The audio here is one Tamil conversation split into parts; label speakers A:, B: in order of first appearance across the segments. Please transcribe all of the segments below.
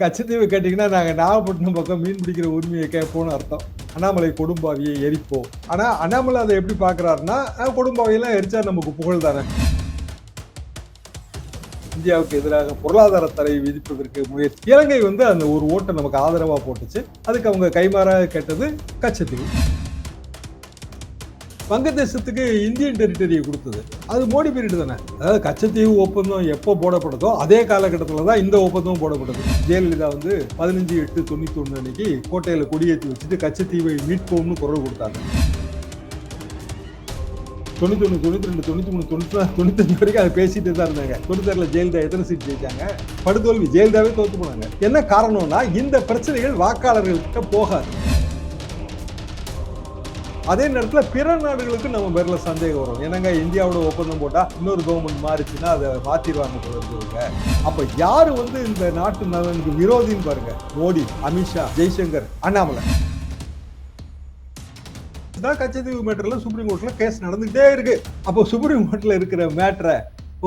A: கச்சத்தீவு கேட்டிங்கன்னா நாங்கள் நாகப்பட்டினம் பக்கம் மீன் பிடிக்கிற உரிமையை கேட்போம்னு அர்த்தம். அண்ணாமலை கொடும்பாவியை எரிப்போம். ஆனால் அண்ணாமலை அதை எப்படி பார்க்குறாருன்னா கொடும்பாவியெல்லாம் எரிச்சா நமக்கு புகழ் தானே. இந்தியாவுக்கு எதிராக பொருளாதார தடை விதிப்பதற்கு முயற்சி இலங்கை வந்து அந்த ஒரு ஓட்டை நமக்கு ஆதரவாக போட்டுச்சு. அதுக்கு அவங்க கைமாறாக கேட்டது கச்சத்தீவு. வங்கதேசத்துக்கு இந்தியன் டெரிட்டரியை கொடுத்தது. அது மோடி பீரியட் தானே. அதாவது கச்சத்தீவு ஒப்பந்தம் எப்போ போடப்படுதோ அதே காலகட்டத்தில் தான் இந்த ஒப்பந்தமும் போடப்படுது ஜெயலலிதா வந்து பதினஞ்சு எட்டு தொண்ணூத்தி ஒன்று அன்னைக்கு கோட்டையில் கொடியேற்றி வச்சுட்டு கச்சத்தீவை மீட்போம்னு குரல் கொடுத்தாங்க. தொண்ணூத்தொன்று தொண்ணூத்தி ரெண்டு தொண்ணூத்தி மூணு தொண்ணூத்தி தொண்ணூத்தஞ்சு வரைக்கும் அதை பேசிட்டு தான் இருந்தாங்க. தொண்ணூத்தாறுல ஜெயலலிதா எத்தனை சீட் ஜெயிச்சாங்க? படுதோல்வி ஜெயலலிதாவே தோத்து போனாங்க. என்ன காரணம்னா இந்த பிரச்சனைகள் வாக்காளர்கள்கிட்ட போகாது. அதே நேரத்தில் பிற நாடுகளுக்கு நம்ம பேரில் சந்தேகம் வரும். என்னங்க இந்தியாவோட ஒப்பந்தம் போட்டால் இன்னொரு கவர்மெண்ட் மாறிச்சுன்னா அதை மாற்றிடுவாங்க போல அப்போ யார் வந்து இந்த நாட்டு நலனுக்கு விரோதின்னு பாருங்க. மோடி அமித்ஷா ஜெய்சங்கர் அண்ணாமலை. தான் கச்சத்தீவு மேட்டரில் சுப்ரீம் கோர்ட்டில் கேஸ் நடந்துகிட்டே இருக்கு. அப்போ சுப்ரீம் கோர்ட்டில் இருக்கிற மேட்டரை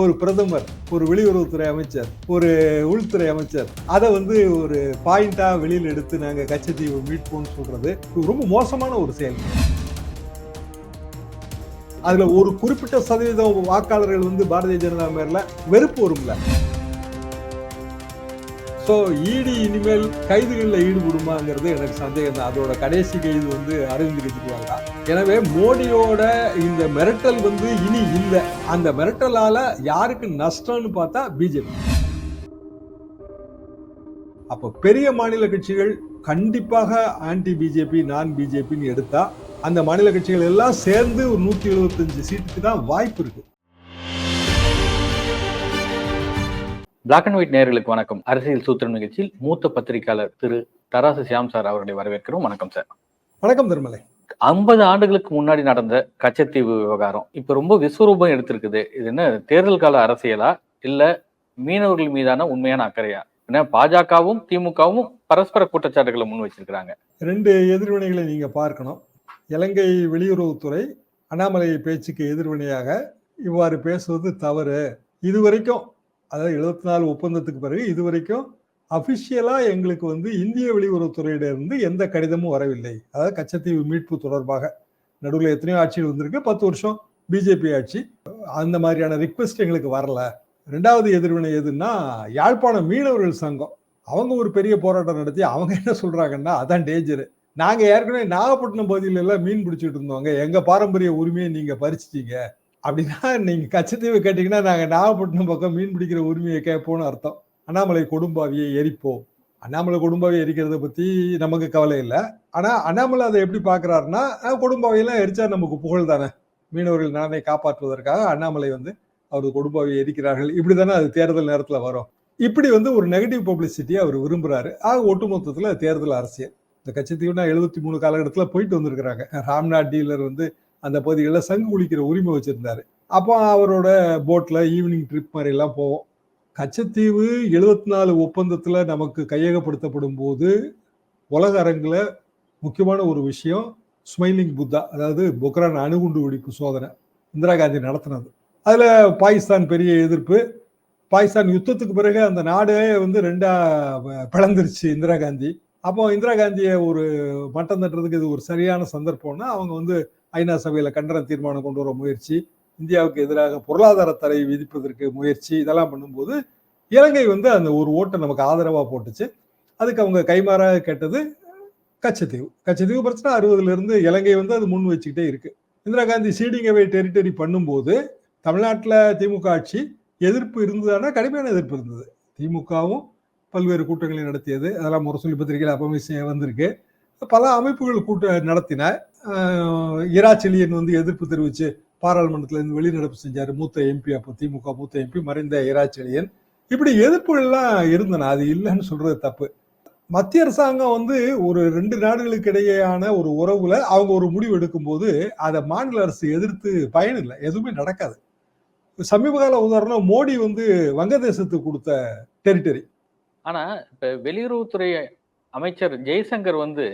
A: ஒரு பிரதமர் ஒரு வெளியுறவுத்துறை அமைச்சர் ஒரு உள்துறை அமைச்சர் அதை வந்து ஒரு பாயிண்டாக வெளியில் எடுத்து நாங்கள் கச்சத்தீவு மீட்போம்னு சொல்கிறது ரொம்ப மோசமான ஒரு செயல். அதுல ஒரு குறிப்பிட்ட சதவீதம் வாக்காளர்கள் வந்து பாரதிய ஜனதா மேல வெறுப்பு வரும்ல. ஸோ இடி இனிமேல் கைதுகளில் ஈடுபடுமாங்கிறது எனக்கு சந்தேகம் தான் அதோட கடைசி கைது வந்து அரவிந்த் கெஜ்ரிவால் தான். எனவே மோடியோட இந்த மிரட்டல் வந்து இனி இல்லை. அந்த மிரட்டலால் யாருக்கு நஷ்டம்னு பார்த்தா பிஜேபி. அப்போ பெரிய மாநில கட்சிகள் கண்டிப்பாக ஆன்டி பிஜேபி நான் பிஜேபின்னு எடுத்தா அந்த மாநில கட்சிகள் எல்லாம் சேர்ந்து ஒரு நூத்தி எழுபத்தஞ்சு சீட்டுக்கு தான் வாய்ப்பு இருக்கு.
B: பிளாக் அண்ட் ஒயிட் நேயர்களுக்கு வணக்கம். அரசியல் சூத்திரம் நிகழ்ச்சியில் மூத்த பத்திரிகையாளர் திரு தராசு சியாம் சார் அவர்களை வரவேற்கிறோம். வணக்கம் சார்.
A: வணக்கம் திருமலை.
B: ஐம்பது ஆண்டுகளுக்கு முன்னாடி நடந்த கச்சத்தீவு விவகாரம் இப்ப ரொம்ப விஸ்வரூபம் எடுத்திருக்குது. இது என்ன தேர்தல் கால அரசியலா? இல்ல மீனவர்கள் மீதான உண்மையான அக்கறையா? ஏன்னா பாஜகவும் திமுகவும் பரஸ்பர குற்றச்சாட்டுகளை முன் வச்சிருக்கிறாங்க
A: ரெண்டு எதிர்வினைகளை நீங்க பார்க்கணும். இலங்கை வெளியுறவுத்துறை அண்ணாமலை பேச்சுக்கு எதிர்வினையாக இவ்வாறு பேசுவது தவறு. இதுவரைக்கும் அதாவது எழுபத்தி நாலு ஒப்பந்தத்துக்கு பிறகு இதுவரைக்கும் அஃபிஷியலாக எங்களுக்கு வந்து இந்திய வெளியுறவுத்துறையிடமிருந்து எந்த கடிதமும் வரவில்லை. அதாவது கச்சத்தீவு மீட்பு தொடர்பாக. நடுவில் எத்தனையோ ஆட்சிகள் வந்திருக்கு. பத்து வருஷம் பிஜேபி ஆட்சி. அந்த மாதிரியான ரிக்வெஸ்ட் எங்களுக்கு வரல. ரெண்டாவது எதிர்வினை எதுன்னா யாழ்ப்பாணம் மீனவர்கள் சங்கம். அவங்க ஒரு பெரிய போராட்டம் நடத்தி அவங்க என்ன சொல்கிறாங்கன்னா அதான் டேஞ்சரு நாங்க ஏற்கனவே நாகப்பட்டினம் பகுதியில எல்லாம் மீன் பிடிச்சிட்டு இருந்தோங்க எங்க பாரம்பரிய உரிமையை நீங்க பறிச்சிட்டீங்க. அப்படின்னா நீங்க கச்சத்தீவு கேட்டீங்கன்னா நாங்க நாகப்பட்டினம் பக்கம் மீன் பிடிக்கிற உரிமையை கேட்போம்னு அர்த்தம். அண்ணாமலை கொடும்பாவியை எரிப்போம். அண்ணாமலை கொடும்பாவை எரிக்கிறத பத்தி நமக்கு கவலை இல்லை. ஆனா அண்ணாமலை அதை எப்படி பாக்குறாருன்னா கொடும்பாவையெல்லாம் கொடும்பாவியெல்லாம் எரிச்சா நமக்கு புகழ் தானே. மீனவர்கள் நலனை காப்பாற்றுவதற்காக அண்ணாமலை வந்து அவரது கொடும்பாவியை எரிக்கிறார்கள். இப்படிதானே அது தேர்தல் நேரத்துல வரும். இப்படி வந்து ஒரு நெகட்டிவ் பப்ளிசிட்டியை அவர் விரும்புறாரு. ஆக ஒட்டுமொத்தத்துல தேர்தல் அரசியல். இந்த கச்சத்தீவுனா எழுபத்தி மூணு காலகட்டத்தில் போயிட்டு வந்திருக்கிறாங்க. ராம்நாத் டீலர் வந்து அந்த பகுதிகளில் சங்கு குளிக்கிற உரிமை வச்சுருந்தாரு. அப்போ அவரோட போட்டில் ஈவினிங் ட்ரிப் மாதிரி எல்லாம் போவோம். கச்சத்தீவு எழுபத்தி நாலு ஒப்பந்தத்தில் நமக்கு கையகப்படுத்தப்படும் போது உலக அரங்கில் முக்கியமான ஒரு விஷயம் ஸ்மைலிங் புத்தா அதாவது பொக்ரான் அணுகுண்டு வெடிப்பு சோதனை இந்திரா காந்தி நடத்தினது. அதில் பாகிஸ்தான் பெரிய எதிர்ப்பு. பாகிஸ்தான் யுத்தத்துக்கு பிறகு அந்த நாடே வந்து ரெண்டா பிளந்துருச்சு இந்திரா காந்தி. அப்போ இந்திரா காந்தியை ஒரு மட்டம் தட்டுறதுக்கு இது ஒரு சரியான சந்தர்ப்பம்னா அவங்க வந்து ஐநா சபையில் கண்டன தீர்மானம் கொண்டு வர முயற்சி இந்தியாவுக்கு எதிராக பொருளாதார தடை விதிப்பதற்கு முயற்சி இதெல்லாம் பண்ணும்போது இலங்கை வந்து அந்த ஒரு ஓட்டை நமக்கு ஆதரவாக போட்டுச்சு. அதுக்கு அவங்க கைமாறாக கேட்டது கச்சத்தீவு. கச்சத்தீவு பிரச்சனை அறுபதுலேருந்து இலங்கை வந்து அது முன் வச்சுக்கிட்டே இருக்கு. இந்திரா காந்தி சீடிங்கவே டெரிட்டரி பண்ணும்போது தமிழ்நாட்டில் திமுக ஆட்சி எதிர்ப்பு இருந்ததுன்னா கடுமையான எதிர்ப்பு இருந்தது. திமுகவும் பல்வேறு கூட்டங்களை நடத்தியது. அதெல்லாம் முரசொலி பத்திரிகையில் அப்பமே வந்திருக்கு. பல அமைப்புகள் கூட்ட நடத்தின. இரா செலியன் வந்து எதிர்ப்பு தெரிவித்து பாராளுமன்றத்தில் இருந்து வெளிநடப்பு செஞ்சார். மூத்த எம்பி அப்போ திமுக மூத்த எம்பி மறைந்த இரா செலியன் இப்படி எதிர்ப்புகள்லாம் இருந்தன. அது இல்லைன்னு சொல்றது தப்பு. மத்திய அரசாங்கம் வந்து ஒரு ரெண்டு நாடுகளுக்கு இடையேயான ஒரு உறவுல அவங்க ஒரு முடிவு எடுக்கும்போது அதை மாநில அரசு எதிர்த்து பயன் இல்லை எதுவுமே நடக்காது. சமீப கால உதாரணம் மோடி வந்து வங்கதேசத்துக்கு கொடுத்த டெரிட்டரி
B: ஆனா இப்ப வெளியுறவுத்துறை அமைச்சர் ஜெய்சங்கர் வந்து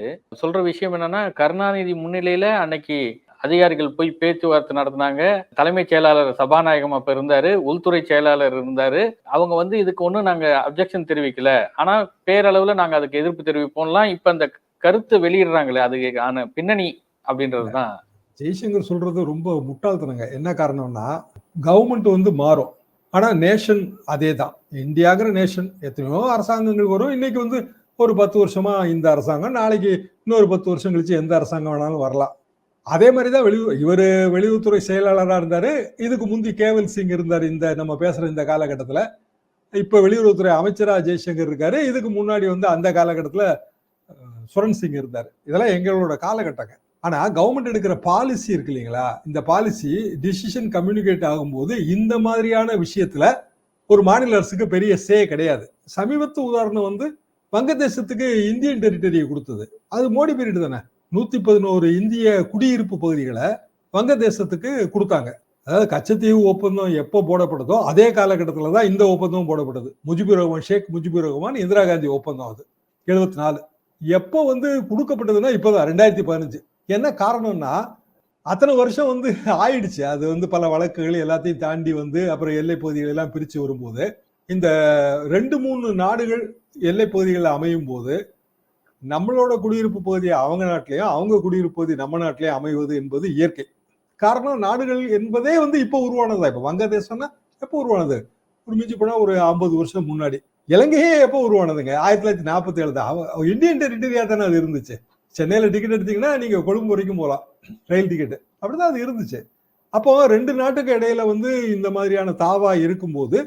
B: சொல்ற விஷயம் என்னன்னா கருணாநிதி முன்னிலையில அன்னைக்கு அதிகாரிகள் போய் பேச்சுவார்த்தை நடத்தினாங்க. தலைமைச் செயலாளர் சபாநாயகம் அப்ப இருந்தாரு உள்துறை செயலாளர் இருந்தாரு. அவங்க வந்து இதுக்கு ஒண்ணும் நாங்க அப்ஜெக்ஷன் தெரிவிக்கல. ஆனா பேரளவுல நாங்க அதுக்கு எதிர்ப்பு தெரிவிப்போம்லாம் இப்ப அந்த கருத்து வெளியிடுறாங்களே அதுக்கு ஆன பின்னணி அப்படின்றதுதான்.
A: ஜெய்சங்கர் சொல்றது ரொம்ப முட்டாள்தனங்க. என்ன காரணம்னா கவர்மெண்ட் வந்து மாறும். ஆனால் நேஷன் அதே தான் இந்தியாங்கிற நேஷன் எத்தனையோ அரசாங்கங்கள் வரும். இன்னைக்கு வந்து ஒரு பத்து வருஷமா இந்த அரசாங்கம் நாளைக்கு இன்னொரு பத்து வருஷம் கழிச்சு எந்த அரசாங்கம் வேணாலும் வரலாம். அதே மாதிரி தான் வெளி இவர் வெளியுறவுத்துறை செயலாளராக இருந்தார். இதுக்கு முந்தி கேவல் சிங் இருந்தார் இந்த நம்ம பேசுகிற இந்த காலகட்டத்தில். இப்போ வெளியுறவுத்துறை அமைச்சராக ஜெய்சங்கர் இருக்காரு. இதுக்கு முன்னாடி வந்து அந்த காலகட்டத்தில் சுரன் சிங் இருந்தார். இதெல்லாம் எங்களோட காலகட்டங்க. ஆனா கவர்மெண்ட் எடுக்கிற பாலிசி இருக்கு இல்லைங்களா? இந்த பாலிசி டிசிஷன் கம்யூனிகேட் ஆகும்போது இந்த மாதிரியான விஷயத்துல ஒரு மாநில அரசுக்கு பெரிய சே கிடையாது. சமீபத்து உதாரணம் வந்து வங்கதேசத்துக்கு இந்தியன் டெரிட்டரியை கொடுத்தது. அது மோடி பீரியட் தானே? நூத்தி பதினோரு இந்திய குடியிருப்பு பகுதிகளை வங்கதேசத்துக்கு கொடுத்தாங்க. அதாவது கச்சத்தீவு ஒப்பந்தம் எப்போ போடப்படுதோ அதே காலகட்டத்தில் தான் இந்த ஒப்பந்தமும் போடப்பட்டது. முஜிபுர் ரஹ்மான் ஷேக் முஜிபுர் ரஹ்மான் இந்திரா காந்தி ஒப்பந்தம் அது. எழுபத்தி நாலு. எப்போ வந்து கொடுக்கப்பட்டதுன்னா இப்போதான் ரெண்டாயிரத்தி பதினஞ்சு. என்ன காரணம்னா அத்தனை வருஷம் வந்து ஆயிடுச்சு. அது வந்து பல வழக்குகள் எல்லாத்தையும் தாண்டி வந்து அப்புறம் எல்லை பகுதிகள் எல்லாம் பிரித்து வரும்போது இந்த ரெண்டு மூணு நாடுகள் எல்லை பகுதிகளில் அமையும் போது நம்மளோட குடியிருப்பு பகுதி அவங்க நாட்டிலையும் அவங்க குடியிருப்பு பகுதி நம்ம நாட்டிலேயும் அமைவது என்பது இயற்கை. காரணம் நாடுகள் என்பதே வந்து இப்போ உருவானதா? இப்போ வங்கதேசம்னா எப்போ உருவானது? ஒரு மிஞ்சி போனால் ஒரு ஐம்பது வருஷம் முன்னாடி. இலங்கையே எப்போ உருவானதுங்க? ஆயிரத்தி தொள்ளாயிரத்தி நாற்பத்தி ஏழு தான். இந்தியன் டெரிட்டரியா தானே அது இருந்துச்சு. சென்னையில் டிக்கெட் எடுத்தீங்கன்னா நீங்கள் கொழும்பு வரைக்கும் போகலாம் ரயில் டிக்கெட் அப்படிதான் அது இருந்துச்சு. அப்போ ரெண்டு நாட்டுக்கு இடையில வந்து இந்த மாதிரியான தாவா இருக்கும்போது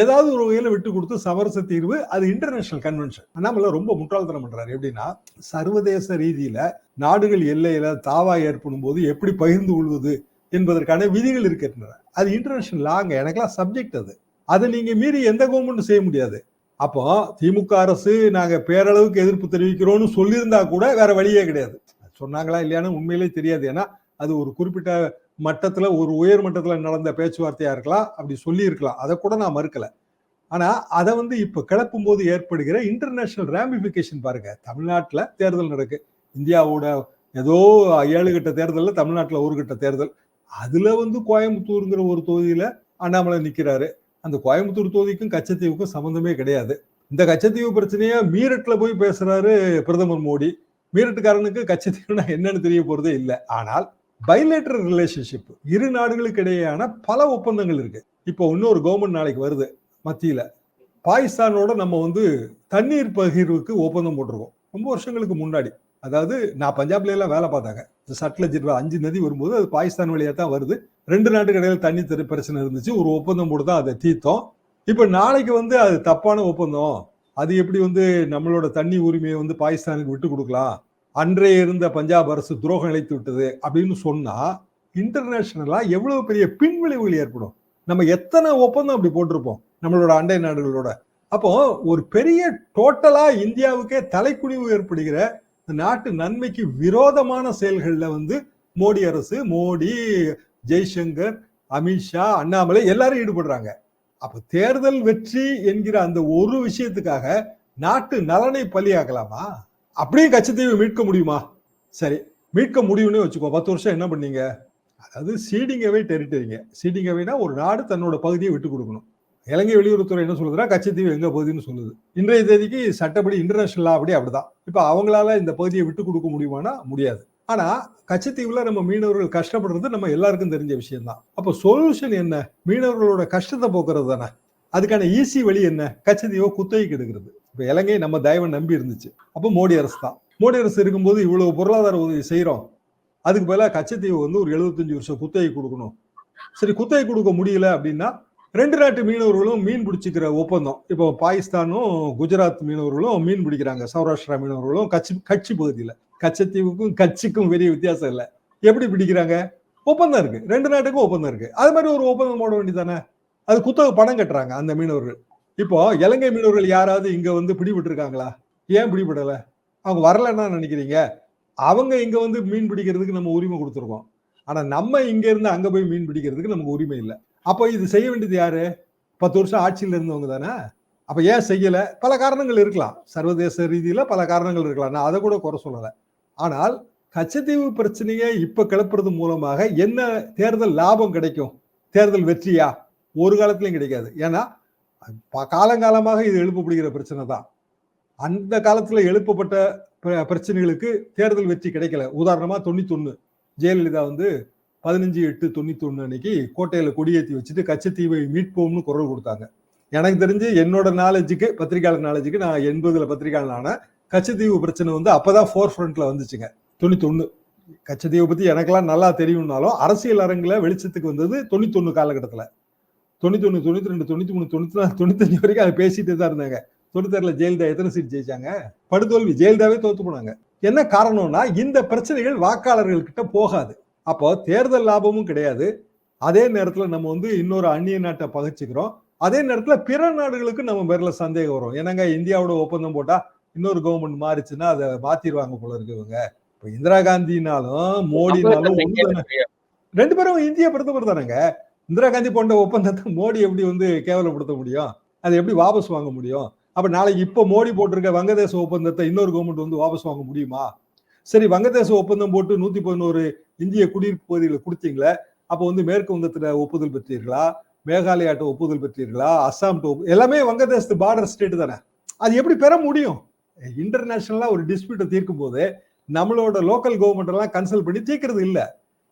A: ஏதாவது ஒரு வகையில விட்டு கொடுத்து சமரச தீர்வு அது இன்டர்நேஷனல் கன்வென்ஷன் அண்ணாமலை ரொம்ப முட்டாள்தனம் பண்றாரு. எப்படின்னா சர்வதேச ரீதியில நாடுகள் எல்லையில தாவா ஏற்படும் போது எப்படி பகிர்ந்து கொள்வது என்பதற்கான விதிகள் இருக்கின்றன. அது இன்டர்நேஷனல் லாங்க எனக்கெல்லாம் சப்ஜெக்ட் அது. அதை நீங்க மீறி எந்த கவர்மெண்ட்டும் செய்ய முடியாது. அப்போ திமுக அரசு நாங்க பேரளவுக்கு எதிர்ப்பு தெரிவிக்கிறோம்னு சொல்லியிருந்தா கூட வேற வழியே கிடையாது. சொன்னாங்களா இல்லையான்னு உண்மையிலே தெரியாது. ஏன்னா அது ஒரு குறிப்பிட்ட மட்டத்துல ஒரு உயர் மட்டத்துல நடந்த பேச்சுவார்த்தையா இருக்கலாம் அப்படி சொல்லி இருக்கலாம் அதை கூட நான் மறுக்கல. ஆனா அதை வந்து இப்ப கிளப்பும் போது ஏற்படுகிற இன்டர்நேஷனல் ரேமிபிகேஷன் பாருங்க. தமிழ்நாட்டில் தேர்தல் நடக்கு. இந்தியாவோட ஏதோ ஏழு கட்ட தேர்தலில் தமிழ்நாட்டில் ஒரு கட்ட தேர்தல். அதுல வந்து கோயம்புத்தூருங்கிற ஒரு தொகுதியில அண்ணாமலை நிற்கிறாரு அந்த கோயம்புத்தூர் தொகுதிக்கும் கச்சத்தீவுக்கும் சம்மந்தமே கிடையாது. இந்த கச்சத்தீவு பிரச்சனையை மீரட்ல போய் பேசுறாரு பிரதமர் மோடி. மீரட்டுக்காரனுக்கு கச்சத்தீவுனா என்னன்னு தெரிய போறதே இல்லை. ஆனால் பைலேட்டர் ரிலேஷன்ஷிப் இரு நாடுகளுக்கு இடையேயான பல ஒப்பந்தங்கள் இருக்கு. இப்போ இன்னொரு கவர்மெண்ட் நாளைக்கு வருது மத்தியில. பாகிஸ்தானோட நம்ம வந்து தண்ணீர் பகிர்வுக்கு ஒப்பந்தம் போட்டிருக்கோம். ரொம்ப வருஷங்களுக்கு முன்னாடி. அதாவது நான் பஞ்சாப்ல எல்லாம் வேலை பார்த்தாங்க. சட்லஜ் அஞ்சு நதி வரும்போது அது பாகிஸ்தான் வழியாக தான் வருது. ரெண்டு நாட்டுக்கு இடையில தண்ணி தெரு பிரச்சனை இருந்துச்சு. ஒரு ஒப்பந்தம் போட்டு தான் அதை தீர்த்தோம். இப்போ நாளைக்கு வந்து அது தப்பான ஒப்பந்தம். அது எப்படி வந்து நம்மளோட தண்ணி உரிமையை வந்து பாகிஸ்தானுக்கு விட்டு கொடுக்கலாம்? அன்றைய இருந்த பஞ்சாப் அரசு துரோகம் இழைத்து விட்டது அப்படின்னு சொன்னா இன்டர்நேஷனலா எவ்வளவு பெரிய பின்விளைவுகள் ஏற்படும்? நம்ம எத்தனை ஒப்பந்தம் அப்படி போட்டிருப்போம்? நம்மளோட அண்டை நாடுகளோட. அப்போ ஒரு பெரிய டோட்டலா இந்தியாவுக்கே தலைக்குனிவு ஏற்படுகிற நாட்டு நன்மைக்கு விரோதமான செயல்களில் வந்து மோடி அரசு மோடி ஜெய்சங்கர் அமித்ஷா அண்ணாமலை எல்லாரும் ஈடுபடுறாங்க. அப்ப தேர்தல் வெற்றி என்கிற அந்த ஒரு விஷயத்துக்காக நாட்டு நலனை பலியாக்கலாமா? அப்படியே கச்சத்தீவை மீட்க முடியுமா? சரி மீட்க முடியும்னு வச்சுக்கோ. பத்து வருஷம் என்ன பண்ணீங்க? அதாவது சீடிங் அவே டெரிட்டரிங்க. சீடிங் ஒரு நாடு தன்னோட பகுதியை விட்டு கொடுக்கணும். இலங்கை வெளியுறவுத்துறை என்ன சொல்லுதுன்னா கச்சத்தீவு எங்க பகுதின்னு சொல்லுது. இன்றைய தேதிக்கு சட்டப்படி இன்டர்நேஷனல் அப்படி அப்படிதான். இப்போ அவங்களால இந்த பகுதியை விட்டு கொடுக்க முடியுமானா முடியாது. ஆனா கச்சத்தீவுல நம்ம மீனவர்கள் கஷ்டப்படுறது நம்ம எல்லாருக்கும் தெரிஞ்ச விஷயம்தான். அப்போ சொல்யூஷன் என்ன? மீனவர்களோட கஷ்டத்தை போக்குறது தானே. அதுக்கான ஈஸி வழி என்ன? கச்சத்தீவை குத்தகைக்கு எடுக்கிறது. இப்போ இலங்கை நம்ம தயவை நம்பி இருந்துச்சு. அப்போ மோடி அரசு தான். மோடி அரசு இருக்கும்போது இவ்வளவு பொருளாதார உதவி செய்கிறோம் அதுக்கு பதிலாக கச்சத்தீவு வந்து ஒரு எழுபத்தஞ்சு வருஷம் குத்தகை கொடுக்கணும். சரி குத்தகை கொடுக்க முடியல அப்படின்னா ரெண்டு நாட்டு மீனவர்களும் மீன் பிடிச்சிக்கிற ஒப்பந்தம். இப்போ பாகிஸ்தானும் குஜராத் மீனவர்களும் மீன் பிடிக்கிறாங்க. சௌராஷ்டிரா மீனவர்களும் கட்சி கட்சி பகுதியில். கச்சத்தீவுக்கும் கட்சிக்கும் பெரிய வித்தியாசம் இல்லை. எப்படி பிடிக்கிறாங்க? ஒப்பந்தம் இருக்கு. ரெண்டு நாட்டுக்கும் ஒப்பந்தம் இருக்கு. அது மாதிரி ஒரு ஒப்பந்தம் போட வேண்டியதானே அது குத்தக பணம் கட்டுறாங்க அந்த மீனவர்கள். இப்போ இலங்கை மீனவர்கள் யாராவது இங்க வந்து பிடிபட்டு இருக்காங்களா ஏன் பிடிபடல? அவங்க வரலன்னா நினைக்கிறீங்க? அவங்க இங்க வந்து மீன் பிடிக்கிறதுக்கு நம்ம உரிமை கொடுத்துருக்கோம். ஆனா நம்ம இங்க இருந்து அங்க போய் மீன் பிடிக்கிறதுக்கு நமக்கு உரிமை இல்லை. அப்போ இது செய்ய வேண்டியது யாரு? பத்து வருஷம் ஆட்சியில் இருந்தவங்க தானே? அப்போ ஏன் செய்யலை? பல காரணங்கள் இருக்கலாம். சர்வதேச ரீதியில் பல காரணங்கள் இருக்கலாம். நான் அதை கூட குறை சொல்லலை. ஆனால் கச்சத்தீவு பிரச்சனையை இப்போ கிளப்புறது மூலமாக என்ன தேர்தல் லாபம் கிடைக்கும்? தேர்தல் வெற்றியா? ஒரு காலத்திலையும் கிடைக்காது. ஏன்னா காலங்காலமாக இது எழுப்பப்படுகிற பிரச்சனை தான். அந்த காலத்தில் எழுப்பப்பட்ட பிரச்சனைகளுக்கு தேர்தல் வெற்றி கிடைக்கல. உதாரணமாக தொண்ணூத்தொன்று ஜெயலலிதா வந்து பதினஞ்சு எட்டு தொண்ணூத்தொன்னு அன்னைக்கு கோட்டையில கொடியேற்றி வச்சுட்டு கச்சத்தீவை மீட்போம்னு குரல் கொடுத்தாங்க. எனக்கு தெரிஞ்சு என்னோட நாலேஜுக்கு பத்திரிகையாளர் நாலேஜுக்கு நான் எண்பதுல பத்திரிகையாளர் ஆன கச்சத்தீவு பிரச்சனை வந்து அப்பதான் ஃபோர் ஃப்ரண்ட்ல வந்துச்சுங்க. தொண்ணூத்தொன்னு. கச்சத்தீவை பத்தி எனக்கெல்லாம் நல்லா தெரியும்னாலும் அரசியல் அரங்குல வெளிச்சத்துக்கு வந்தது தொண்ணூத்தொன்னு காலகட்டத்துல. தொண்ணூத்தொன்னு தொண்ணூத்தி ரெண்டு தொண்ணூத்தி மூணு தொண்ணூத்தி நாலு தொண்ணூத்தஞ்சு வரைக்கும் அதை பேசிட்டு தான் இருந்தாங்க. தொண்ணூத்தாறுல ஜெயலலிதா எத்தனை சீட் ஜெயிச்சாங்க? படுதோல்வி. ஜெயலலிதாவே தோத்து போனாங்க. என்ன காரணம்னா இந்த பிரச்சனைகள் வாக்காளர்கள் கிட்ட போகாது. அப்போ தேர்தல் லாபமும் கிடையாது. அதே நேரத்துல நம்ம வந்து இன்னொரு அந்நிய நாட்டை பகைச்சுக்கிறோம் அதே நேரத்துல பிற நாடுகளுக்கு நம்ம பேர்ல சந்தேகம் வரும். என்னங்க இந்தியாவோட ஒப்பந்தம் போட்டா இன்னொரு கவர்மெண்ட் மாறிச்சுன்னா அதை மாத்திருவாங்க போல இருக்கு இவங்க. இப்ப இந்திரா காந்தினாலும் மோடினாலும். ரெண்டு பேரும் இந்திய பிரதமர் தானேங்க? இந்திரா காந்தி போன்ற ஒப்பந்தத்தை மோடி எப்படி வந்து கேவலப்படுத்த முடியும்? அதை எப்படி வாபஸ் வாங்க முடியும்? அப்ப நாளைக்கு இப்ப மோடி போட்டிருக்க வங்கதேச ஒப்பந்தத்தை இன்னொரு கவர்மெண்ட் வந்து வாபஸ் வாங்க முடியுமா? சரி வங்கதேச ஒப்பந்தம் போட்டு நூத்தி பதினோரு இந்திய குடியிருப்பு பகுதிகளை கொடுத்தீங்களே அப்போ வந்து மேற்கு வங்கத்துல ஒப்புதல் பெற்றீர்களா? மேகாலயாட்ட ஒப்புதல் பெற்றீர்களா? அஸ்ஸாம் எல்லாமே வங்கதேசத்து பார்டர் ஸ்டேட் தானே. அது எப்படி பெற முடியும்? இன்டர்நேஷனலா ஒரு டிஸ்பியூட்டை தீர்க்கும் போது நம்மளோட லோக்கல் கவர்மெண்ட் எல்லாம் கன்சல்ட் பண்ணி தீர்க்கிறது இல்லை.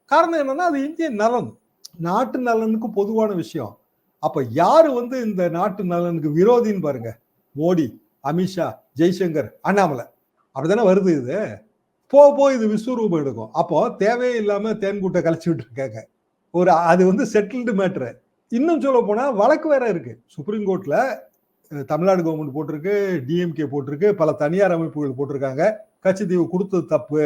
A: காரணம் என்னன்னா அது இந்திய நலன். நாட்டு நலனுக்கு பொதுவான விஷயம். அப்ப யாரு வந்து இந்த நாட்டு நலனுக்கு விரோதின்னு பாருங்க. மோடி அமித்ஷா ஜெய்சங்கர் அண்ணாமலை. அப்படிதானே வருது இது? போ போ இது விஸ்வரூபம் எடுக்கும். அப்போ தேவையே இல்லாம தேன்கூட்டை கலைச்சி விட்டுருக்காங்க. ஒரு அது வந்து செட்டில்டு மேட்ரு இன்னும் சொல்ல போனா வழக்கு வேற இருக்கு. சுப்ரீம் கோர்ட்ல தமிழ்நாடு கவர்மெண்ட் போட்டிருக்கு டிஎம்கே போட்டிருக்கு பல தனியார் அமைப்புகள் போட்டிருக்காங்க. கட்சி தீவு கொடுத்தது தப்பு.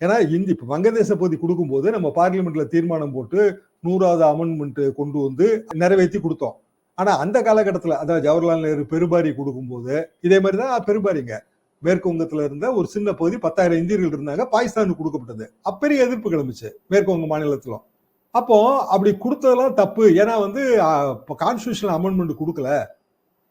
A: ஏன்னா இந்தி இப்போ வங்கதேச பகுதி கொடுக்கும்போது நம்ம பார்லிமெண்ட்ல தீர்மானம் போட்டு நூறாவது அமெண்ட்மெண்ட் கொண்டு வந்து நிறைவேற்றி கொடுத்தோம். ஆனா அந்த காலகட்டத்தில் அதாவது ஜவஹர்லால் நேரு பெருபாரி கொடுக்கும்போது இதே மாதிரி தான் பெருபாரிங்க மேற்கு வங்கத்துல இருந்த ஒரு சின்ன பகுதி பத்தாயிரம் இந்தியர்கள் இருந்தாங்க. பாகிஸ்தானுக்கு கொடுக்கப்பட்டது. அப்பெரிய எதிர்ப்பு கிளம்பிச்சு மேற்கு வங்க மாநிலத்திலும். அப்போ அப்படி கொடுத்ததெல்லாம் தப்பு. ஏன்னா வந்து கான்ஸ்டியூஷன் அமெண்ட்மெண்ட் கொடுக்கல.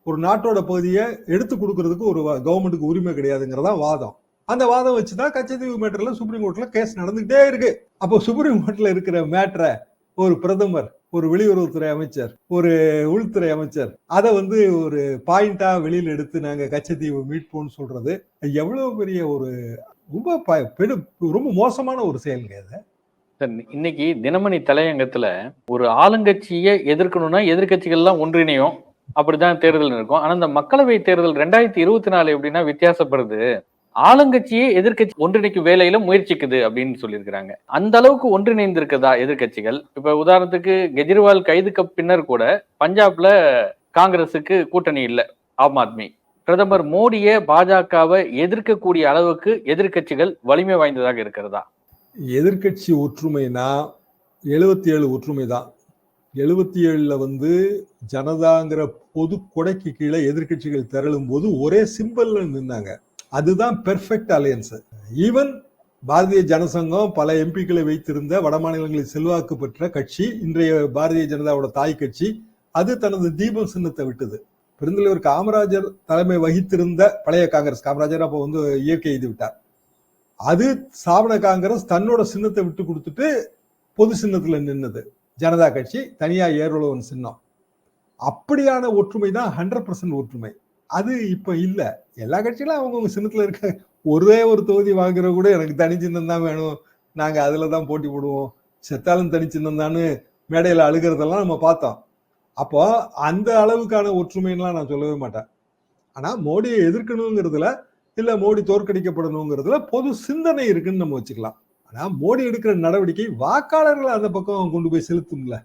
A: ஒரு நாட்டோட பகுதியை எடுத்து கொடுக்கறதுக்கு ஒரு கவர்மெண்ட்டுக்கு உரிமை கிடையாதுங்கிறதா வாதம். அந்த வாதம் வச்சுதான் கச்சத்தீவு மேட்டர்ல சுப்ரீம் கோர்ட்ல கேஸ் நடந்துகிட்டே இருக்கு. அப்போ சுப்ரீம் கோர்ட்ல இருக்கிற மேட்டரை ஒரு பிரதமர் ஒரு வெளியுறவுத்துறை அமைச்சர் ஒரு உள்துறை அமைச்சர் அதை வந்து ஒரு பாயிண்டா வெளியில் எடுத்து நாங்கள் கச்சத்தீவு மீட்போம்னு சொல்றது எவ்வளவு பெரிய ஒரு ரொம்ப ப- ரொம்ப மோசமான ஒரு செயலுங்க இது.
B: இன்னைக்கு தினமணி தலையங்கத்துல ஒரு ஆளுங்கட்சியை எதிர்க்கணும்னா எதிர்க்கட்சிகள் எல்லாம் ஒன்றிணையும். அப்படிதான் தேர்தல் இருக்கும் ஆனா இந்த மக்களவை தேர்தல் ரெண்டாயிரத்தி இருபத்தி நாலு எப்படின்னா வித்தியாசப்படுது. ஆளுங்கட்சியே எதிர்கட்சி ஒன்றிணைக்கும் வேலையில முயற்சிக்குது அப்படின்னு சொல்லியிருக்கிறாங்க. அந்த அளவுக்கு ஒன்றிணைந்திருக்குதா எதிர்க்கட்சிகள்? இப்ப உதாரணத்துக்கு கெஜ்ரிவால் கைதுக்கு பின்னர் கூட பஞ்சாப்ல காங்கிரஸுக்கு கூட்டணி இல்ல ஆம் ஆத்மி. பிரதமர் மோடியை பாஜகவை எதிர்க்கக்கூடிய அளவுக்கு எதிர்க்கட்சிகள் வலிமை வாய்ந்ததாக இருக்கிறதா?
A: எதிர்க்கட்சி ஒற்றுமைனா எழுபத்தி ஏழு ஒற்றுமை தான். எழுபத்தி ஏழுல வந்து ஜனதாங்கிற பொது கொடைக்கு கீழே எதிர்கட்சிகள் திரளும் போது ஒரே சிம்பிள்ல நின்னாங்க. அதுதான் perfect alliance even Bharatiya Jana Sangh பல எம்பிக்களை வைத்திருந்த வட மாநிலங்களில் செல்வாக்கு பெற்ற கட்சி இன்றைய பாரதிய ஜனதாவோட தாய் கட்சி அது தனது தீபம் சின்னத்தை விட்டது. பெருந்தலைவர் காமராஜர் தலைமை வகித்திருந்த பழைய காங்கிரஸ் காமராஜர் அப்போ வந்து இயற்கை எய்து விட்டார். அது ஸ்தாபன காங்கிரஸ் தன்னோட சின்னத்தை விட்டு கொடுத்துட்டு பொது சின்னத்துல நின்னது. ஜனதா கட்சி தனியா ஏர்வலவன் சின்னம். அப்படியான ஒற்றுமை தான் ஹண்ட்ரட் பர்சன்ட் ஒற்றுமை. அது இப்ப இல்லை. எல்லா கட்சிகளும் அவங்கவுங்க சின்னத்துல இருக்க ஒரே ஒரு தொகுதி வாங்குற கூட எனக்கு தனி சின்னம் தான் வேணும். நாங்க அதுல தான் போட்டி போடுவோம். செத்தாலும் தனி சின்னம் தான்னு மேடையில அழுகிறதெல்லாம் நம்ம பார்த்தோம். அப்போ அந்த அளவுக்கான ஒற்றுமைன்லாம் நான் சொல்லவே மாட்டேன். ஆனா மோடியை எதிர்க்கணுங்கிறதுல இல்ல மோடி தோற்கடிக்கப்படணுங்கிறதுல பொது சிந்தனை இருக்குன்னு நம்ம வச்சுக்கலாம். ஆனா மோடி எடுக்கிற நடவடிக்கை வாக்காளர்களை அந்த பக்கம் கொண்டு போய் செலுத்தும்ல.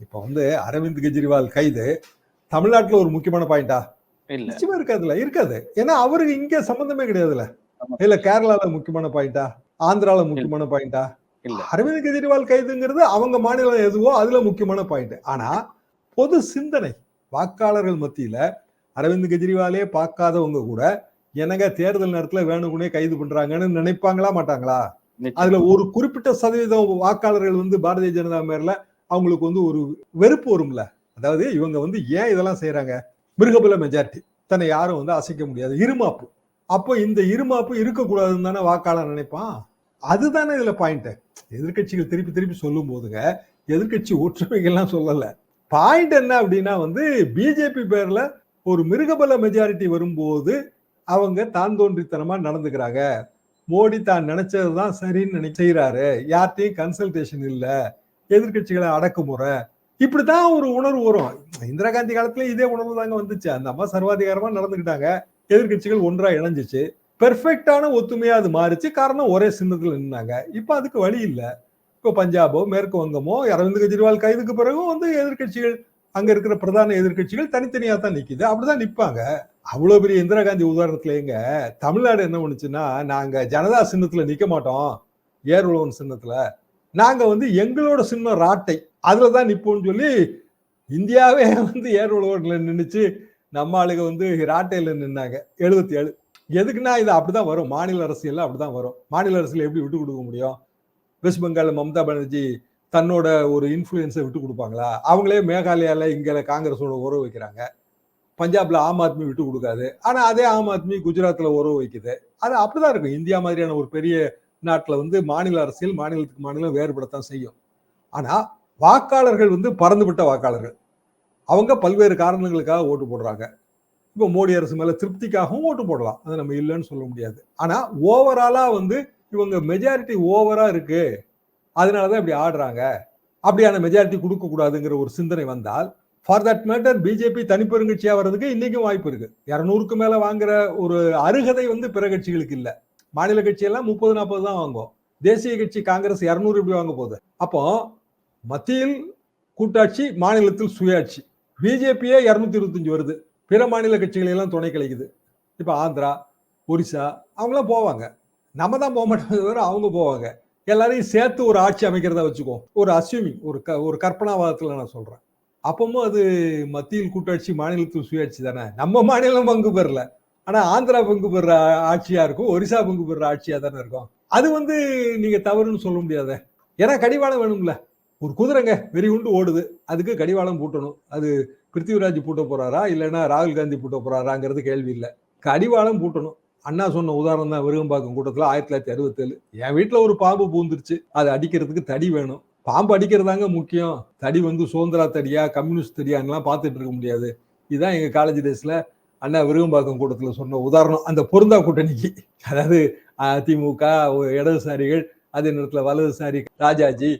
A: இப்ப வந்து அரவிந்த் கெஜ்ரிவால் கைது. தமிழ்நாட்டில் ஒரு முக்கியமான பாயிண்டா நிச்சயமா இருக்காதுல்ல இருக்காது. ஏன்னா அவருக்கு இங்க சம்பந்தமே கிடையாதுல்ல. இல்ல கேரளால முக்கியமான பாயிண்டா ஆந்திரால முக்கியமான பாயிண்டா
B: இல்ல.
A: அரவிந்த் கெஜ்ரிவால் கைதுங்கிறது அவங்க மாநிலம் எதுவோ அதுல முக்கியமான பாயிண்ட் ஆனா பொது சிந்தனை வாக்காளர்கள் மத்தியில அரவிந்த் கெஜ்ரிவாலே பார்க்காதவங்க கூட என்னங்க தேர்தல் நேரத்துல வேணுக்குனே கைது பண்றாங்கன்னு நினைப்பாங்களா மாட்டாங்களா. அதுல ஒரு குறிப்பிட்ட சதவீதம் வாக்காளர்கள் வந்து பாரதிய ஜனதா மேல அவங்களுக்கு வந்து ஒரு வெறுப்பு வரும்ல. அதாவது இவங்க வந்து ஏன் இதெல்லாம் செய்யறாங்க மிருகபல மெஜாரிட்டி தன்னை யாரும் வந்து அசைக்க முடியாது. இருமாப்பு. அப்போ இந்த இருமாப்பு இருக்கக்கூடாதுன்னு தானே வாக்காளர் நினைப்பான்? அதுதானே இதுல பாயிண்ட் எதிர்க்கட்சிகள் திருப்பி திருப்பி சொல்லும் போதுங்க எதிர்க்கட்சி ஒற்றுமைகள்லாம் சொல்லலை. பாயிண்ட் என்ன அப்படின்னா வந்து பிஜேபி பேர்ல ஒரு மிருகபல மெஜாரிட்டி வரும்போது அவங்க தான் தோன்றித்தனமா நடந்துக்கிறாங்க. மோடி தான் நினைச்சதுதான் சரின்னு நினை செய்கிறாரு யார்கிட்டையும் கன்சல்டேஷன் இல்லை. எதிர்க்கட்சிகளை அடக்குமுறை. இப்படித்தான் ஒரு உணர்வு வரும். இந்திரா காந்தி காலத்துல இதே உணர்வு தாங்க வந்துச்சு. அந்த அம்மா சர்வாதிகாரமா நடந்துக்கிட்டாங்க. எதிர்க்கட்சிகள் ஒன்றா இணைஞ்சிச்சு. பெர்ஃபெக்டான ஒத்துமையா அது மாறிச்சு. காரணம் ஒரே சின்னத்துல நின்னாங்க. இப்ப அதுக்கு வழி இல்லை. இப்போ பஞ்சாபோ மேற்கு வங்கமோ அரவிந்த் கெஜ்ரிவால் கைதுக்கு பிறகும் வந்து எதிர்க்கட்சிகள் அங்க இருக்கிற பிரதான எதிர்க்கட்சிகள் தனித்தனியா தான் நிக்குது. அப்படிதான் நிப்பாங்க. அவ்வளவு பெரிய இந்திரா காந்தி உதாரணத்துல எங்க தமிழ்நாடு என்ன பண்ணுச்சுன்னா நாங்க ஜனதா சின்னத்துல நிக்க மாட்டோம். ஏர் உழவன் சின்னத்துல. நாங்க வந்து எங்களோட சின்னம் ராட்டை. அதில் தான் நிற்போம்னு சொல்லி இந்தியாவே வந்து ஏர் நின்றுச்சு நம்ம ஆளுங்க வந்து ராட்டையில் நின்னாங்க. எழுபத்தி ஏழு எதுக்குன்னா இது அப்படிதான் வரும். மாநில அரசியல்ல அப்படிதான் வரும். மாநில அரசியல் எப்படி விட்டு கொடுக்க முடியும்? வெஸ்ட் பெங்காலில் மம்தா பானர்ஜி தன்னோட ஒரு இன்ஃப்ளூயன்ஸை விட்டு கொடுப்பாங்களா? அவங்களே மேகாலயால இங்கே காங்கிரஸோட உறவு வைக்கிறாங்க. பஞ்சாப்ல ஆம் ஆத்மி விட்டு கொடுக்காது. ஆனால் அதே ஆம் ஆத்மி குஜராத்தில் உறவு வைக்குது. அது அப்படிதான் இருக்கும். இந்தியா மாதிரியான ஒரு பெரிய நாட்டில் வந்து மாநில அரசியல் மாநிலத்துக்கு மாநிலம் வேறுபடத்தான் செய்யும். ஆனால் வாக்காளர்கள் வந்து பறந்துவிட்ட வாக்காளர்கள். அவங்க பல்வேறு காரணங்களுக்காக ஓட்டு போடுறாங்க. இப்போ மோடி அரசு மேலே திருப்திக்காகவும் ஓட்டு போடலாம். அதை நம்ம இல்லைன்னு சொல்ல முடியாது. ஆனால் ஓவராலாக வந்து இவங்க மெஜாரிட்டி ஓவராக இருக்கு. அதனாலதான் இப்படி ஆடுறாங்க. அப்படியான மெஜாரிட்டி கொடுக்கக்கூடாதுங்கிற ஒரு சிந்தனை வந்தால் ஃபார் தட் மேட்டர் பிஜேபி தனிப்பெருங்கட்சியாக வர்றதுக்கு இன்றைக்கும் வாய்ப்பு இருக்குது இரநூறுக்கு மேலே வாங்குற ஒரு அருகதை வந்து பிற கட்சிகளுக்கு இல்லை. மாநில கட்சியெல்லாம் முப்பது நாற்பது தான் வாங்கும் தேசிய கட்சி காங்கிரஸ் இரநூறு இப்படி வாங்க போகுது. அப்போ மத்தியில் கூட்டாட்சி மாநிலத்தில் சுயாட்சி. பிஜேபியே இரநூத்தி இருபத்தஞ்சு வருது. பிற மாநில கட்சிகளெல்லாம் துணை கிடைக்குது இப்போ ஆந்திரா ஒரிசா அவங்களாம் போவாங்க. நம்ம தான் போக மாட்டோம் அவங்க போவாங்க. எல்லாரையும் சேர்த்து ஒரு ஆட்சி அமைக்கிறதா வச்சுக்கோ. ஒரு அசியூமிங் ஒரு க ஒரு கற்பனாவாதத்தில் நான் சொல்கிறேன் அப்பவும் அது மத்தியில் கூட்டாட்சி மாநிலத்தில் சுயாட்சி தானே. நம்ம மாநிலம் பங்கு பெறல. ஆனால் ஆந்திரா பங்கு பெற ஆட்சியாக இருக்கும். ஒரிசா பங்கு பெற ஆட்சியாக தானே இருக்கும். அது வந்து நீங்கள் தவறுன்னு சொல்ல முடியாத. ஏன்னா கடிவாளம் வேணும்ல. ஒரு குதிரைங்க வெறி உண்டு ஓடுது. அதுக்கு கடிவாளம் பூட்டணும். அது பிருத்திவிராஜ் பூட்ட போறாரா இல்லைன்னா ராகுல் காந்தி பூட்ட போறாராங்கிறது கேள்வி இல்லை. கடிவாளம் பூட்டணும். அண்ணா சொன்ன உதாரணம் தான் விருகம்பாக்கம் கூட்டத்தில் ஆயிரத்தி தொள்ளாயிரத்தி அறுபத்தேழு. என் வீட்டில் ஒரு பாம்பு பூந்துருச்சு. அதை அடிக்கிறதுக்கு தடி வேணும். பாம்பு அடிக்கிறதாங்க முக்கியம். தடி வந்து சுதந்திரா தடியா கம்யூனிஸ்ட் தடியான்லாம் பார்த்துட்டு இருக்க முடியாது. இதுதான் எங்கள் காலேஜ் டேஸில் அண்ணா விருகம்பாக்கம் கூட்டத்தில் சொன்ன உதாரணம். அந்த பொருந்தா கூட்டணிக்கு. அதாவது அதிமுக இடதுசாரிகள் அதே நேரத்தில் வலதுசாரி ராஜாஜி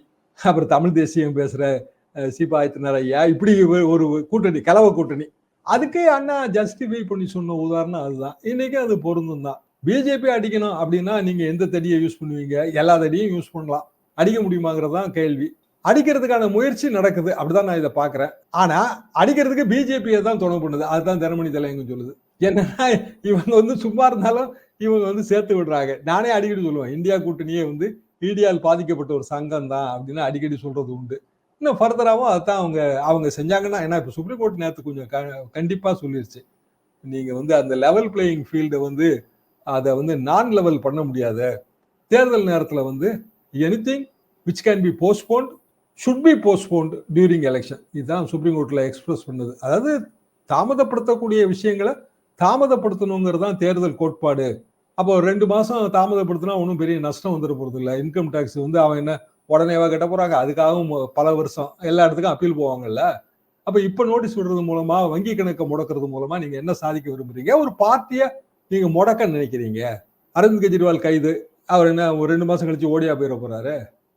A: அப்புறம் தமிழ் தேசியம் பேசுகிற அஹ், சீபாயத்தினர் ஐயா இப்படி ஒரு- கூட்டணி கலவை கூட்டணி. அதுக்கே அண்ணா ஜஸ்டிஃபை பண்ணி சொன்ன உதாரணம் அதுதான். இன்னைக்கு அது பொருந்தும் தான். பிஜேபி அடிக்கணும் அப்படின்னா நீங்க எந்த தடியை யூஸ் பண்ணுவீங்க? எல்லா தடியும் யூஸ் பண்ணலாம். அடிக்க முடியுமாங்கிறது தான் கேள்வி. அடிக்கிறதுக்கான முயற்சி நடக்குது. அப்படிதான் நான் இதை பாக்குறேன் ஆனா அடிக்கிறதுக்கு பிஜேபியை தான் துணை பண்ணுது. அதுதான் தினமணி தலைங்க சொல்லுது. என்னன்னா இவங்க வந்து சும்மா இருந்தாலும் இவங்க வந்து சேர்த்து விடுறாங்க. நானே அடிக்கடி சொல்லுவேன். இந்தியா கூட்டணியே வந்து ஈடியால் பாதிக்கப்பட்ட ஒரு சங்கம் தான் அப்படின்னு அடிக்கடி சொல்றது உண்டு. இன்னும் ஃபர்தராகவும் அதான் அவங்க அவங்க செஞ்சாங்கன்னா ஏன்னா இப்போ சுப்ரீம் கோர்ட் நேற்று கொஞ்சம் க- கண்டிப்பா சொல்லிருச்சு. நீங்க வந்து அந்த லெவல் பிளேயிங் ஃபீல்டை வந்து அதை வந்து நான் லெவல் பண்ண முடியாது. தேர்தல் நேரத்தில் வந்து anything which can be postponed should be postponed during election இதுதான் சுப்ரீம் கோர்ட்டில் எக்ஸ்பிரஸ் பண்ணது. அதாவது தாமதப்படுத்தக்கூடிய விஷயங்களை தாமதப்படுத்தணுங்கிறது தான் தேர்தல் கோட்பாடு. அப்போ ரெண்டு மாசம் தாமதப்படுத்தினா ஒன்றும் பெரிய நஷ்டம் வந்துட போறது இல்லை. இன்கம் டேக்ஸ் வந்து அவன் என்ன உடனேவா கட்ட போறாங்க. அதுக்காகவும் பல வருஷம் எல்லா இடத்துக்கும் அப்பீல் போவாங்கல்ல. அப்போ இப்போ நோட்டீஸ் விடுறது மூலமா வங்கி கணக்கை முடக்கிறது மூலமா நீங்க என்ன சாதிக்க விரும்புறீங்க? ஒரு பார்ட்டியை நீங்க முடக்க நினைக்கிறீங்க. அரவிந்த் கெஜ்ரிவால் கைது. அவர் என்ன ஒரு ரெண்டு மாசம் கழிச்சு ஓடியா போயிட போறாரு?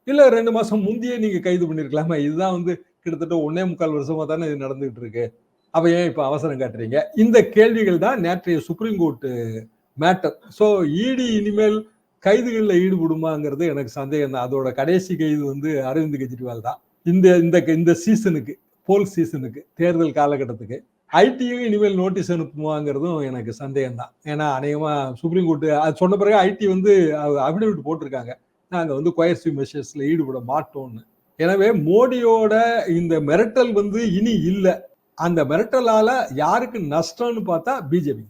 A: இல்ல ரெண்டு மாசம் முந்தையே நீங்க கைது பண்ணிருக்கலாமா? இதுதான் வந்து கிட்டத்தட்ட ஒன்னே முக்கால் வருஷமா தானே இது நடந்துகிட்டு இருக்கு. அப்ப ஏன் இப்ப அவசரம் காட்டுறீங்க? இந்த கேள்விகள் தான் நேற்றைய சுப்ரீம் கோர்ட்டு மேட்டர் ஸோ இடி இனிமேல் கைதுகளில் ஈடுபடுமாங்கிறது எனக்கு சந்தேகம் தான். அதோட கடைசி கைது வந்து அரவிந்த் கெஜ்ரிவால் தான். இந்த இந்த இந்த சீசனுக்கு போல் சீசனுக்கு தேர்தல் காலகட்டத்துக்கு ஐடியும் இனிமேல் நோட்டீஸ் அனுப்புவாங்கிறதும் எனக்கு சந்தேகம் தான். ஏன்னா அநேகமாக சுப்ரீம் கோர்ட்டு அது சொன்ன பிறகு ஐடி வந்து அபிடவிட் போட்டிருக்காங்க. நாங்கள் வந்து கொயர்சி மெஷர்ஸில் ஈடுபட மாட்டோம்னு. எனவே மோடியோட இந்த மிரட்டல் வந்து இனி இல்லை. அந்த மிரட்டலால் யாருக்கு நஷ்டம்னு பார்த்தா பிஜேபி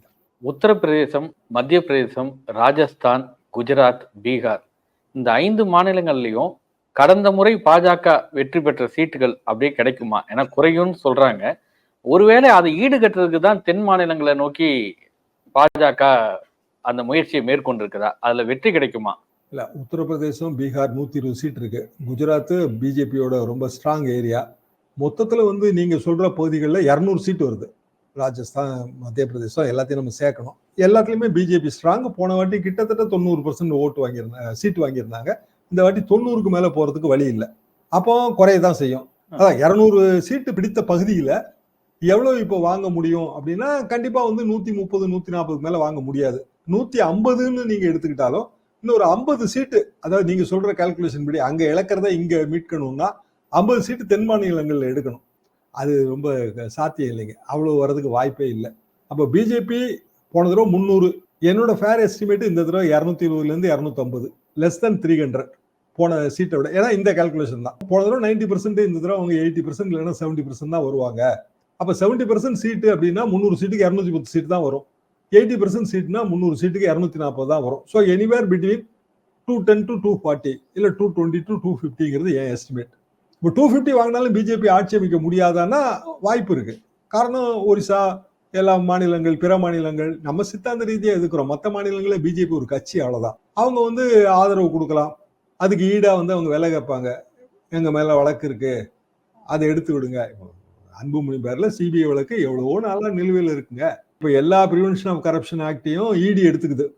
B: உத்தரப்பிரதேசம் மத்திய பிரதேசம் ராஜஸ்தான் குஜராத் பீகார். இந்த ஐந்து மாநிலங்கள்லையும் கடந்த முறை பாஜக வெற்றி பெற்ற சீட்டுகள் அப்படியே கிடைக்குமா? ஏன்னா குறையும்னு சொல்றாங்க. ஒருவேளை அதை ஈடுகட்டுறதுக்கு தான் தென் மாநிலங்களை நோக்கி பாஜக அந்த முயற்சியை மேற்கொண்டிருக்குதா? அதுல வெற்றி கிடைக்குமா?
A: இல்ல உத்தரப்பிரதேசம் பீகார் நூத்தி இருபது சீட் இருக்கு. குஜராத் பிஜேபியோட ரொம்ப ஸ்ட்ராங் ஏரியா மொத்தத்துல வந்து நீங்க சொல்ற பகுதிகளில் இரநூறு சீட் வருது. ராஜஸ்தான் மத்திய பிரதேசம் எல்லாத்தையும் நம்ம சேர்க்கணும். எல்லாத்துலயுமே பிஜேபி ஸ்ட்ராங் போன வாட்டி கிட்டத்தட்ட தொண்ணூறு பர்சன்ட் ஓட்டு வாங்கியிருந்தாங்க சீட் வாங்கியிருந்தாங்க. இந்த வாட்டி தொண்ணூறுக்கு மேல போறதுக்கு வழி இல்லை. அப்போ குறையதான் செய்யும். அதான் இரநூறு சீட்டு பிடித்த பகுதியில எவ்வளவு இப்போ வாங்க முடியும் அப்படின்னா கண்டிப்பா வந்து நூத்தி முப்பது நூத்தி நாற்பதுக்கு மேல வாங்க முடியாது. நூத்தி ஐம்பதுன்னு நீங்க எடுத்துக்கிட்டாலும் இன்னொரு ஐம்பது சீட்டு அதாவது நீங்க சொல்ற கால்குலேஷன் படி அங்க இழக்கிறத இங்க மீட்கணும்னா ஐம்பது சீட்டு தென் மாநிலங்கள்ல எடுக்கணும். அது ரொம்ப சாத்தியம் இல்லைங்க. அவ்வளோ வர்றதுக்கு வாய்ப்பே இல்லை. அப்போ பிஜேபி போன தடவை முந்நூறு. என்னோட ஃபேர் எஸ்டிமேட் இந்த தடவை இரநூத்தி இருபதுலேருந்து இரநூத்தம்பது. லெஸ் தென் த்ரீ ஹண்ட்ரட் போன சீட்டை விட. ஏன்னா இந்த கால்குலேஷன் தான். போன தடவை நைன்டி பர்சன்ட் இந்த தடவை அவங்க எயிட்டி பர்சன்ட் இல்லைன்னா செவன்ட்டி பர்சன்ட் தான் வருவாங்க. அப்போ செவன்ட்டி பர்சன்ட் சீட்டு அப்படின்னா முந்நூறு சீட்டுக்கு இரநூத்தி பத்து சீட் தான் வரும். எயிட்டி பர்சன்ட் சீட்னா முந்நூறு சீட்டுக்கு இரநூத்தி நாற்பது தான் வரும். So anywhere between two ten to two forty இல்லை டூ டுவெண்ட்டி டு டூ ஃபிஃப்டிங்கிறது என் எஸ்டிமேட் இப்போ டூ ஃபிஃப்டி வாங்கினாலும் பிஜேபி ஆட்சி அமைக்க முடியாதான்னா வாய்ப்பு இருக்கு. காரணம் ஒரிசா எல்லா மாநிலங்கள் பிற மாநிலங்கள் நம்ம சித்தாந்த ரீதியாக எதுக்குறோம் மற்ற மாநிலங்களில் பிஜேபி ஒரு கட்சி அவ்வளோதான் அவங்க வந்து ஆதரவு கொடுக்கலாம். அதுக்கு ஈடாக வந்து அவங்க விலை கேட்பாங்க. எங்கள் மேலே வழக்கு இருக்கு. அதை எடுத்து விடுங்க. இப்போ அன்புமணி பேரில் சிபிஐ வழக்கு எவ்வளவோ நாளாக நிலுவையில் இருக்குங்க. இப்போ எல்லா ப்ரிவென்ஷன் ஆஃப் கரப்ஷன் ஆக்டையும் இடி எடுத்துக்குது.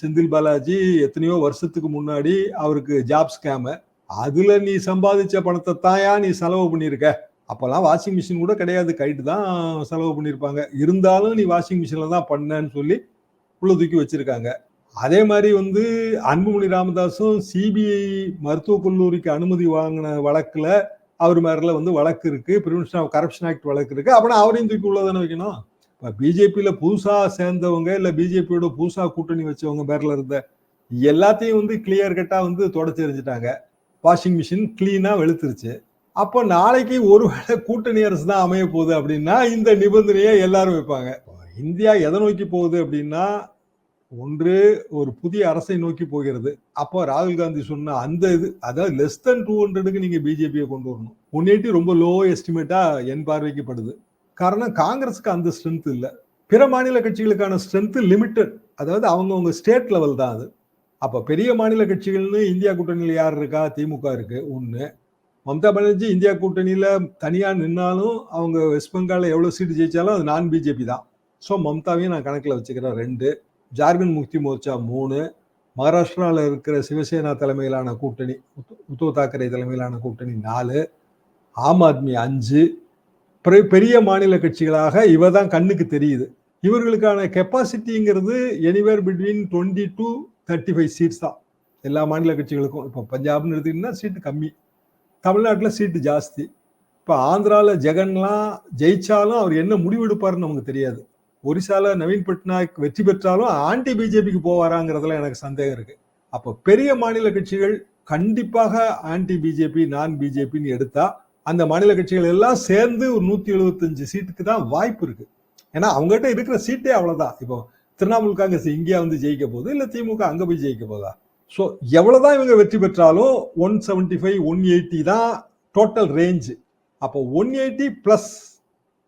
A: செந்தில் பாலாஜி எத்தனையோ வருஷத்துக்கு முன்னாடி அவருக்கு ஜாப் ஸ்கேமு அதுல நீ சம்பாதிச்ச பணத்தை தாயா நீ செலவு பண்ணியிருக்க. அப்பெல்லாம் வாஷிங் மிஷின் கூட கிடையாது. கைட்டு தான் செலவு பண்ணியிருப்பாங்க. இருந்தாலும் நீ வாஷிங் மிஷினில் தான் பண்ணன்னு சொல்லி உள்ள தூக்கி வச்சிருக்காங்க. அதே மாதிரி வந்து அன்புமணி ராமதாஸும் சிபிஐ மருத்துவக் கல்லூரிக்கு அனுமதி வாங்கின வழக்கில் அவர் மேரில் வந்து வழக்கு இருக்கு. ப்ரிவென்ஷன் ஆஃப் கரப்ஷன் ஆக்ட் வழக்கு இருக்கு. அப்படின்னா அவரையும் தூக்கி உள்ள தானே வைக்கணும்? இப்போ பிஜேபியில் புதுசாக சேர்ந்தவங்க இல்லை பிஜேபியோட புதுசா கூட்டணி வச்சவங்க பேரில் இருந்த எல்லாத்தையும் வந்து கிளியர் கட்டாக வந்து தொடச்சி எறிஞ்சிட்டாங்க வாஷிங் மிஷின் கிளீனாக வெளுத்துருச்சு. அப்போ நாளைக்கு ஒருவேளை கூட்டணி அரசு தான் அமைய போகுது அப்படின்னா இந்த நிபந்தனையை எல்லாரும் வைப்பாங்க. இந்தியா எதை நோக்கி போகுது அப்படின்னா ஒன்று ஒரு புதிய அரசை நோக்கி போகிறது. அப்போ ராகுல் காந்தி சொன்ன அந்த இது அதாவது லெஸ் தென் டூ ஹண்ட்ரடுக்கு நீங்கள் பிஜேபியை கொண்டு வரணும். ஒன் எயிட்டி ரொம்ப லோ எஸ்டிமேட்டாக என் பார்வைக்குப்படுது. காரணம் காங்கிரஸுக்கு அந்த ஸ்ட்ரென்த் இல்லை. பிற மாநில கட்சிகளுக்கான ஸ்ட்ரென்த்து லிமிட்டட் அதாவது அவங்கவுங்க ஸ்டேட் லெவல் தான் அது. அப்போ பெரிய மாநில கட்சிகள்னு இந்தியா கூட்டணியில் யார் இருக்கா? திமுக இருக்கு. ஒன்று மம்தா பானர்ஜி இந்தியா கூட்டணியில் தனியாக நின்னாலும் அவங்க வெஸ்ட் பெங்காலில் எவ்வளோ சீட்டு ஜெயிச்சாலும் அது நான் பிஜேபி தான். ஸோ மம்தாவையும் நான் கணக்கில் வச்சுக்கிறேன். ரெண்டு. ஜார்க்கண்ட் முக்தி மோர்ச்சா மூணு. மகாராஷ்டிராவில் இருக்கிற சிவசேனா தலைமையிலான கூட்டணி உத்- உத்தவ் தாக்கரே தலைமையிலான கூட்டணி நாலு. ஆம் ஆத்மி அஞ்சு. பெரிய- பெரிய மாநில கட்சிகளாக இவ தான் கண்ணுக்கு தெரியுது. இவர்களுக்கான கெப்பாசிட்டிங்கிறது anywhere between twenty to thirty five seats தான். எல்லா மாநில கட்சிகளுக்கும். இப்போ பஞ்சாப்னு எடுத்துக்கிட்டிங்கன்னா சீட்டு கம்மி. தமிழ்நாட்டில் சீட்டு ஜாஸ்தி. இப்போ ஆந்திராவில் ஜெகன்லாம் ஜெயிச்சாலும் அவர் என்ன முடிவெடுப்பாருன்னு நமக்கு தெரியாது. ஒரிசாவில் நவீன் பட்நாயக் வெற்றி பெற்றாலும் ஆண்டி பிஜேபிக்கு போவாராங்கிறதுல எனக்கு சந்தேகம் இருக்குது அப்போ பெரிய மாநில கட்சிகள் கண்டிப்பாக ஆன்டி பிஜேபி நான் பிஜேபின்னு எடுத்தா அந்த மாநில கட்சிகள் எல்லாம் சேர்ந்து ஒரு நூற்றி எழுபத்தஞ்சு சீட்டுக்கு தான் வாய்ப்பு இருக்குது ஏன்னா அவங்ககிட்ட இருக்கிற சீட்டே அவ்வளோதான் இப்போ திரிணாமுல் காங்கிரஸ் இங்கேயா வந்து ஜெயிக்க போகுது இல்லை திமுக அங்கே போய் ஜெயிக்க போதா ஸோ எவ்வளோதான் இவங்க வெற்றி பெற்றாலும் one seventy five one eighty தான் டோட்டல் ரேஞ்சு அப்போ one eighty plus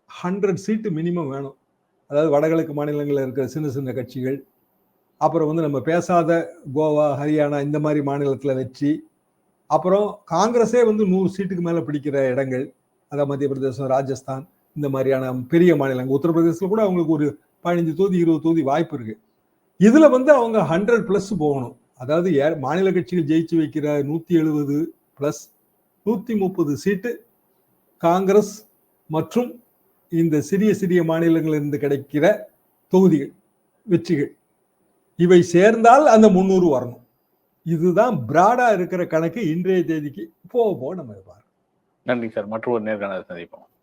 A: hundred seat minimum வேணும். அதாவது வடகிழக்கு மாநிலங்களில் இருக்கிற சின்ன சின்ன கட்சிகள். அப்புறம் வந்து நம்ம பேசாத கோவா ஹரியானா இந்த மாதிரி மாநிலத்தில் வெற்றி. அப்புறம் காங்கிரஸே வந்து நூறு சீட்டுக்கு மேலே பிடிக்கிற இடங்கள். அதாவது மத்திய பிரதேசம் ராஜஸ்தான் இந்த மாதிரியான பெரிய மாநிலங்கள். உத்தரப்பிரதேசத்தில் கூட அவங்களுக்கு ஒரு பதினஞ்சு தொகுதி இருபது தொகுதி வாய்ப்பு இருக்கு. இதுல வந்து அவங்க ஹண்ட்ரட் பிளஸ் போகணும். அதாவது ஏ- மாநில கட்சிகள் ஜெயிச்சு வைக்கிற நூத்தி எழுபது பிளஸ் நூத்தி முப்பது சீட்டு காங்கிரஸ் மற்றும் இந்த சிறிய சிறிய மாநிலங்களிலிருந்து கிடைக்கிற தொகுதிகள் வெற்றிகள். இவை சேர்ந்தால் அந்த முந்நூறு வரணும். இதுதான் பிராடா இருக்கிற கணக்கு இன்றைய தேதிக்கு போக போக நம்ம பாருங்கள்
B: நன்றி சார். மற்றொரு நேர்காணல் சந்திப்போம்.